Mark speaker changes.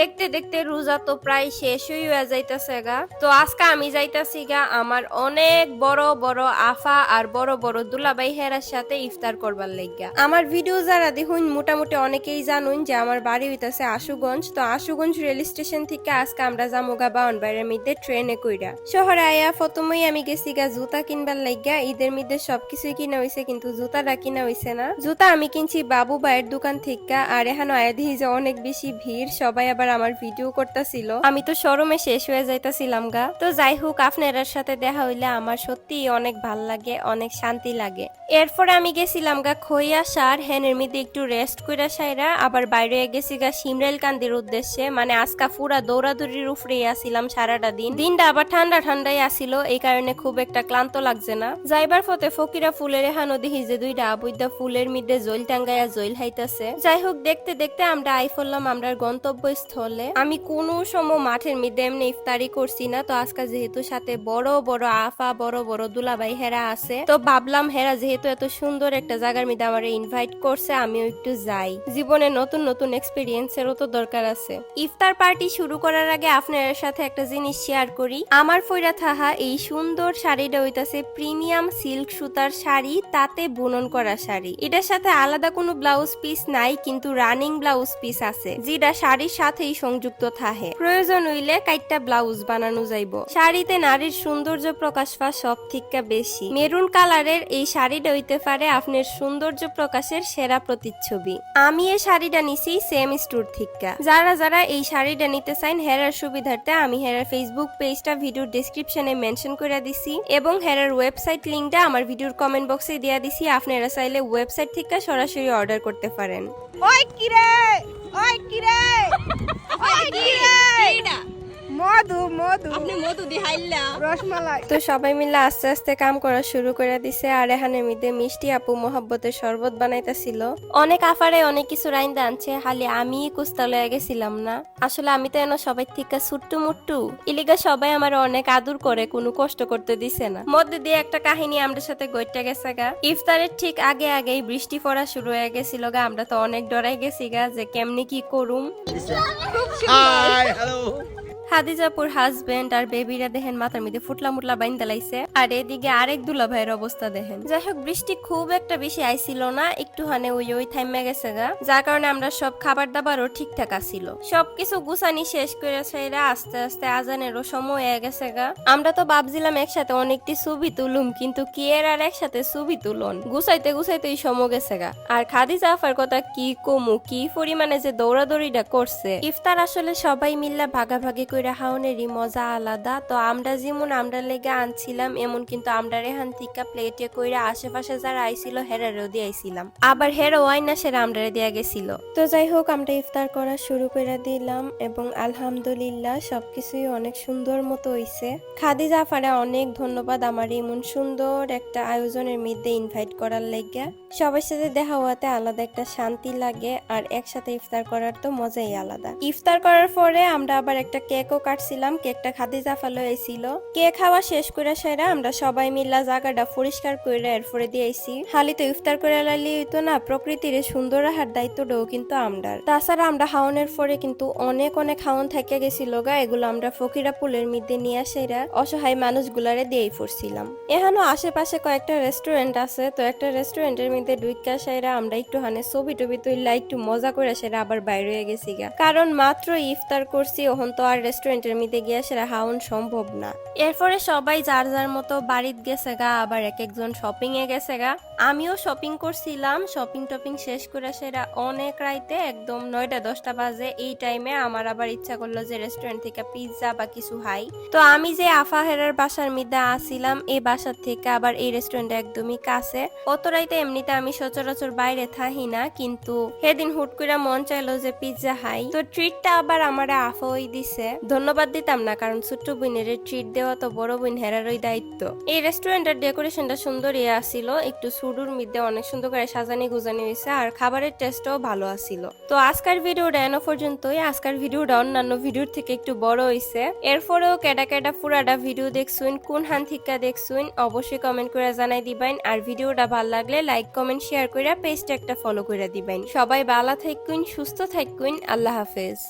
Speaker 1: দেখতে দেখতে রোজা তো প্রায় শেষই হয়ে যাইতেছে গা। তো আজকে আমি যাইতাছি গা আমার অনেক বড় বড় আফা আর বড় বড় দুলাবাই হেরার সাথে ইফতার করবার লাগিয়া আমার ভিডিও যারা দেখুন, মোটামুটি অনেকেই জানুন যে আমার বাড়ি হইতাছে আশুগঞ্জ। তো আশুগঞ্জ রেল স্টেশন থেকে আজকে আমরা যাব গা বাউন বাইরের মধ্যে ট্রেনে কইরা। শহরে আয়া প্রথমেই আমি গেছি গা জুতা কিনবার লাগিয়া ঈদের মধ্যে সবকিছুই কিনা হইছে কিন্তু জুতাটা কিনা হইছে না। জুতা আমি কিনছি বাবু ভাইয়ের দোকান থেকে আর এখানে আয়া দেখি যে অনেক বেশি ভিড়, সবাই আবার আমার ভিডিও করতেছিল। আমি তো শোরুমে শেষ হয়ে যাইতাছিলাম গা। তো যাই হোক আপনার সাথে দেখা হইলে আমার সত্যি অনেক ভালো লাগে, অনেক শান্তি লাগে। এরপরে আমি গেছিলাম গা খইয়া সার, হেনের মধ্যে একটু রেস্ট কইরা সাইরা, আবার বাইরে গেছি গা সিমরেল কান্দির উদ্দেশ্যে। মানে আজকা পুরা দৌড়াদৌড়ির উপরেই আসিলাম সারাটা দিন। দিনটা আবার ঠান্ডা ঠান্ডাই আসিল, এই কারণে খুব একটা ক্লান্ত লাগছে না। যাইবার পথে ফকিরা ফুলের এহানো দেখি যে দুইটা আবুইদা ফুলের মধ্যে জৈল টাঙ্গাইয়া জৈল হাইতাছে। যাই হোক দেখতে দেখতে আমরা আই ফেললাম আমরা গন্তব্যস্থলে আমি কোনো সময় মাঠের মধ্যে এমনি ইফতারি করছি না। তো আজকে যেহেতু সাথে বড় বড় আফা, বড় বড় দুলাভাই হেরা আছে, তো ভাবলাম হেরা যেহেতু এত সুন্দর একটা জায়গার মধ্যে আমার ইনভাইট করছে, আমিও একটু যাই। জীবনে নতুন নতুন এক্সপিরিয়েন্সেরও তো দরকার আছে। ইফতার পার্টি শুরু করার আগে আপনার সাথে একটা জিনিস শেয়ার করি। আমার ফইরা থাহা এই সুন্দর শাড়িটা হইতাছে প্রিমিয়াম সিল্ক সুতার শাড়ি, তাতে বুনন করা শাড়ি। এটার সাথে আলাদা কোনো ব্লাউজ পিস নাই, কিন্তু রানিং ব্লাউজ পিস আছে, যেটা শাড়ির সাথেই সংযুক্ত থাহে প্রয়োজন হইলে কাইটটা ব্লাউজ বানানো যাইব। শাড়িতে নারীর সৌন্দর্য প্রকাশ পায় সব থেকে বেশি। মেরুন কালারের এই শাড়িটা হইতে পারে আপনার সৌন্দর্য প্রকাশের সেরা প্রতিচ্ছবি। আমি এই শাড়িটা নিছি সেম স্টোর থেকে যারা যারা এই শাড়িটা নিতে চাইন, হেরার সুবিধার্থে আমি হেরার ফেসবুক পেজটা ভিডিওর ডেসক্রিপশনে মেনশন করে দিছি এবং হেরার ওয়েবসাইট লিংকটা আমার ভিডিওর কমেন্ট বক্সে দেয়া দিছি। আপনারা চাইলে ওয়েবসাইট থেকে সরাসরি অর্ডার করতে পারেন।
Speaker 2: ওই কিরে! ওই কিরে! মধু। মধু
Speaker 3: আপনি মধু দি হাইলা
Speaker 2: রসমালাই।
Speaker 1: তো সবাই মিলে আস্তে আস্তে কাম করা শুরু করে দিছে আর এখানে মিদে মিষ্টি আপু মোহাব্বতের শরবত বানাইতেছিল। অনেক আফারে অনেক কিছু রাইন্দা আনছে হালি আমি কুস্তা লয়ে গেছিলাম না। আসলে আমি তো এনো সবাই থেকে ছুট্টু মুট্টু। ইলিগা সবাই আমার অনেক আদর করে কোনো কষ্ট করতে দিছে না। মধ্যে দিয়ে একটা কাহিনী আমাদের সাথে গইটা গেছে গা। ইফতারের ঠিক আগে আগেই বৃষ্টি পড়া শুরু হয়ে গেছিল গা আমরা তো অনেক ডরাই গেছি গা যে কেমনি কি করুম।
Speaker 4: হাই হ্যালো
Speaker 1: হাদিজাপুর হাজবেন্ড আর বেবিরা দেখেন মাথার মধ্যে ফুটলা মুটলা বাইন দালাইছে আর এদিকে আরেক দুলা ভাইয়ের অবস্থা দেখেন। যাই হোক, বৃষ্টি খুব একটা বেশি আইছিল না একটু হানে ওই ওই থাইমে গেছে গা। যার কারণে আমরা সব খাবার দাবারও ঠিকঠাক আসিল সবকিছু গুছানি শেষ করে সেরা আস্তে আস্তে আজানেরও সময় হয়ে গেছে গা। আমরা তো ভাবছিলাম একসাথে অনেকটি ছবি তুলুম, কিন্তু কি এর আর একসাথে ছবি তুলন? গুছাইতে গুছাইতে এই সময় গেছে গা। আর খাদি জাফার কথা কি কমু, কি পরিমাণে যে দৌড়াদৌড়িটা করছে। ইফতার আসলে সবাই মিল্লা ভাগাভাগি কইরা হাওনেরই মজা আলাদা। তো আমরা যেমন আমরা লেগে আনছিলাম, এমন কিন্তু আমরা রেহান থিকা প্লেটে কইরা আশেপাশে যারা আইছিল, হেরারেও দিয়ে আইছিলাম। আবার হেরো ওয়াইনা সেরা আমরা দেয়া গেছিল। তো যাই হোক, আমরা ইফতার করা শুরু করে দিলাম এবং আলহামদুলিল্লাহ সবকিছুই অনেক সুন্দর মতো হইছে। খাদি জাফারে অনেক ধন্যবাদ আমার এমন সুন্দর একটা আয়োজনের মধ্যে ইনভাইট করার লেগে। সবার সাথে দেখা হওয়াতে আলাদা একটা শান্তি লাগে, আর একসাথে ইফতার করার তো মজাই আলাদা। ইফতার করার পরে আমরা আবার একটা কেকও কাটছিলাম, কেকটা খাদি জাফালো এসিল কেক খাওয়া শেষ করে সেরা আমরা সবাই মিল্লা জায়গাটা পরিষ্কার করে এরপরে দিয়েছি হালি তো ইফতার করে লালি হইতো না, প্রকৃতির সুন্দর রাখার দায়িত্বটাও কিন্তু আমরার। তাছাড়া আমরা হাওনের পরে কিন্তু অনেক অনেক হাওন থেকে গেছিল গা, এগুলো আমরা ফকিরা পুলের মধ্যে নিয়ে আসেরা অসহায় মানুষগুলারে দিয়েই পড়ছিলাম। এখানো আশেপাশে কয়েকটা রেস্টুরেন্ট আছে, তো একটা রেস্টুরেন্টের মধ্যে ঢুইকা সেরা আমরা একটু হানে ছবি টবি তুললা একটু মজা করে সেরা আবার বাইরে গেছি গা। কারণ মাত্র ইফতার করছি, ওহন তো আর রেস্টুরেন্টের মধ্যে গিয়ে সেরা হাউন সম্ভব না। এরপরে সবাই যার যার মতো বাড়িত গেছে গা, আবার এক একজন শপিং এ গেছে গা। আমিও শপিং করছিলাম শপিং টপিং শেষ করে সেরা অনেক রাইতে একদম নয়টা, দশটা বাজে। এই টাইমে আমার আবার ইচ্ছা করল যে রেস্টুরেন্ট থেকে পিৎজা বা কিছু হাই তো আমি যে আফাহেরের বাসার মধ্যে আসছিলাম এই বাসার থেকে আবার এই রেস্টুরেন্ট একদমই কাছে। অত রাইতে এমনিতে আমি সচরাচর বাইরে থাকি না, কিন্তু সেদিন হুট করে মন চাইলো যে পিৎজা হাই তো ট্রিটটা আবার আমার আফাই দিছে। ধন্যবাদ দিতাম না, কারণ ছোট্ট বোনের ট্রিট দেওয়া তো বড় বোন হেরারই দায়িত্ব। এই রেস্টুরেন্টের ডেকোরেশনটা সুন্দর সুন্দরই আসিল একটু সুডুর মধ্যে অনেক সুন্দর করে সাজানি গুজানি হয়েছে, আর খাবারের টেস্টও ভালো আসিল তো আজকের ভিডিওটা এনো পর্যন্তই, আজকের ভিডিওটা অন্যান্য ভিডিওর থেকে একটু বড় হয়েছে। এরপরেও কেডা কেডা পুরাটা ভিডিও দেখছুন, কোন হান থিকা দেখছুন, অবশ্যই কমেন্ট করে জানাই দিবেন, আর ভিডিওটা ভালো লাগলে লাইক কমেন্ট শেয়ার করে পেজটা একটা ফলো করে দিবেন। সবাই ভালো থাকুন সুস্থ থাকুন আল্লাহ হাফেজ।